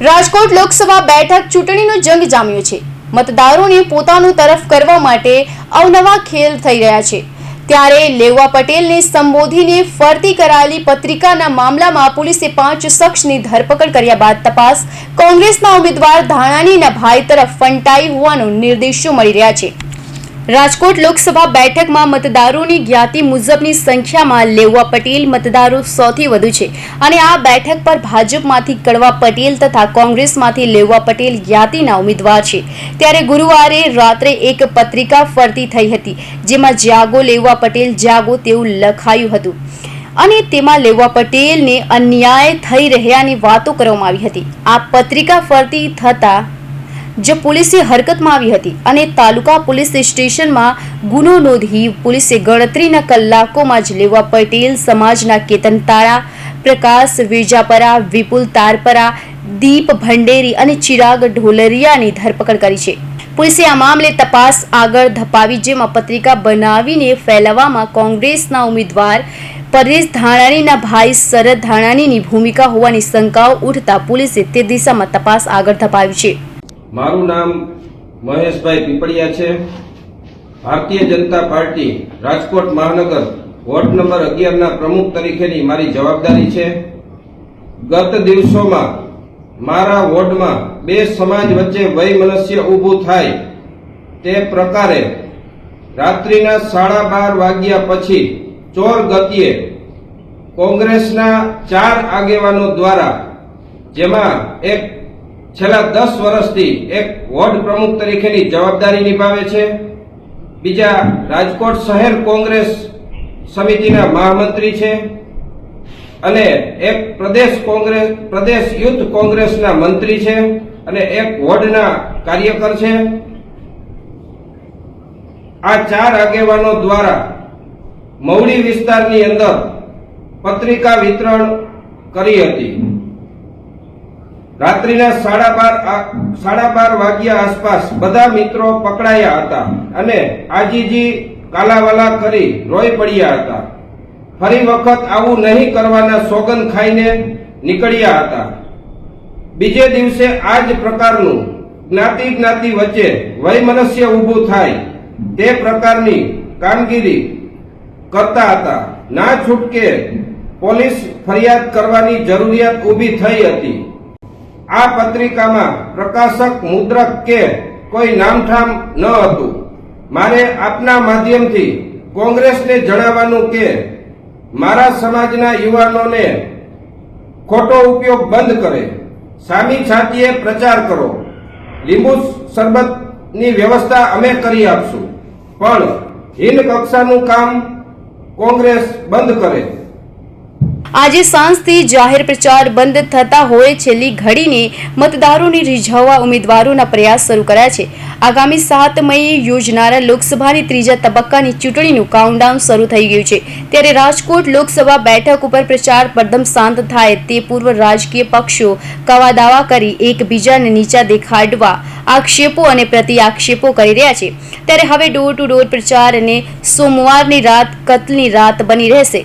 રાજકોટ લોકસભા બેઠક ચૂંટણીનો જંગ જામ્યો છે. મતદારોને પોતાનું તરફ કરવા માટે અવનવા ખેલ થઈ રહ્યા છે. ત્યારે લેવા પટેલને સંબોધીને ફરતી કરાયેલી પત્રિકાના મામલામાં પોલીસે પાંચ શખ્સની ધરપકડ કર્યા બાદ તપાસ કોંગ્રેસના ઉમેદવાર ધાણાનીના ભાઈ તરફ ફંટાઈ હોવાનો નિર્દેશો મળી રહ્યા છે. રાજકોટ લોકસભા બેઠકમાં મતદારોની જ્ઞાતિ મુજબની સંખ્યામાં લેવા પટેલ મતદારો સૌથી વધુ છે. અને આ બેઠક પર ભાજપમાંથી કડવા પટેલ તથા કોંગ્રેસમાંથી લેવા પટેલ જ્ઞાતિના ઉમેદવાર છે. ત્યારે ગુરુવારે રાત્રે એક પત્રિકા ફરતી થઈ હતી, જેમાં જાગો લેવા પટેલ જાગો તેવું લખાયું હતું. અને તેમાં લેવા પટેલને અન્યાય થઈ રહ્યાની વાતો કરવામાં આવી હતી. આ પત્રિકા ફરતી થતા જે પોલીસે હરકતમાં આવી હતી અને તાલુકા પોલીસ સ્ટેશનમાં ગુનો નોંધી પોલીસે ગણતરીના કલાકોમાં જ લેવા પટેલ, સમાજના કેતન તાળા પ્રકાશ વેજાપરા, વિપુલ તારપરા, દીપ ભંડેરી અને ચિરાગ ઢોલરિયાની ધરપકડ કરી છે. પોલીસે આ મામલે તપાસ આગળ ધપાવી જેમાં પત્રિકા બનાવીને ફેલાવવામાં કોંગ્રેસના ઉમેદવાર પરેશ ધાણાણીના ભાઈ શરદ ધાણાણીની ભૂમિકા હોવાની શંકાઓ ઉઠતા પોલીસે તે દિશામાં તપાસ આગળ ધપાવી છે. મારું નામ મહેશભાઈ પીપળિયા છે. ભારતીય જનતા પાર્ટી રાજકોટ મહાનગર વોર્ડ નંબર અગિયારના પ્રમુખ તરીકેની મારી જવાબદારી છે. ગત દિવસોમાં મારા વોર્ડમાં બે સમાજ વચ્ચે વયમનસ્ય ઊભું થાય તે પ્રકારે રાત્રિના સાડા બાર વાગ્યા પછી ચોર ગતિએ કોંગ્રેસના ચાર આગેવાનો દ્વારા, જેમાં એક છેલ્લા દસ વર્ષથી એક વોર્ડ પ્રમુખ તરીકેની જવાબદારી નિભાવે છે. બીજા રાજકોટ શહેર કોંગ્રેસ સમિતિના મહામંત્રી છે. અને એક પ્રદેશ કોંગ્રેસ, પ્રદેશ યુથ કોંગ્રેસના મંત્રી છે અને એક વોર્ડના કાર્યકર છે. આ ચાર આગેવાનો દ્વારા મવડી વિસ્તારની અંદર પત્રિકા વિતરણ કરી હતી. રાત્રિના સાડા બાર સાડા બાર વાગ્યા આસપાસ બધા મિત્રો પકડાયા હતા અને આજીજી કાલાવાલા કરી રોઈ પડ્યા હતા. ફરી વખત આવું નહીં કરવાના સોગન ખાઈને નીકળ્યા હતા. બીજે દિવસે આ જ પ્રકારનું જ્ઞાતિ જ્ઞાતિ વચ્ચે વયમનસ્ય ઊભું થાય તે પ્રકારની કામગીરી કરતા હતા. ના છૂટકે પોલીસ ફરિયાદ કરવાની જરૂરિયાત ઊભી થઈ હતી. આ પત્રિકામાં પ્રકાશક, મુદ્રક કે કોઈ નામઠામ ન હતું. મારે આપના માધ્યમથી કોંગ્રેસને જણાવવાનું કે મારા સમાજના યુવાનોને ખોટો ઉપયોગ બંધ કરે, સામી છાતીએ પ્રચાર કરો. લીંબુ શરબતની વ્યવસ્થા અમે કરી આપશું. પણ હિન કક્ષાનું કામ કોંગ્રેસ બંધ કરે. આજે સાંજથી જાહેર પ્રચાર બંધ થતા હોય છેલ્લી ઘડીને મતદારોને રીઝવવા ઉમેદવારોના પ્રયાસ શરૂ કર્યા છે. આગામી સાત મે યોજનારા લોકસભાની ત્રીજા તબક્કાની ચૂંટણીનું કાઉન્ટડાઉન શરૂ થઈ ગયું છે. ત્યારે રાજકોટ લોકસભા બેઠક ઉપર પ્રચાર પદમ શાંત થાય તે પૂર્વ રાજકીય પક્ષો કવાદાવા કરી એકબીજાને નીચા દેખાડવા આક્ષેપો અને પ્રતિ આક્ષેપો કરી રહ્યા છે. ત્યારે હવે ડોર ટુ ડોર પ્રચાર અને સોમવારની રાત, કતલની રાત બની રહેશે.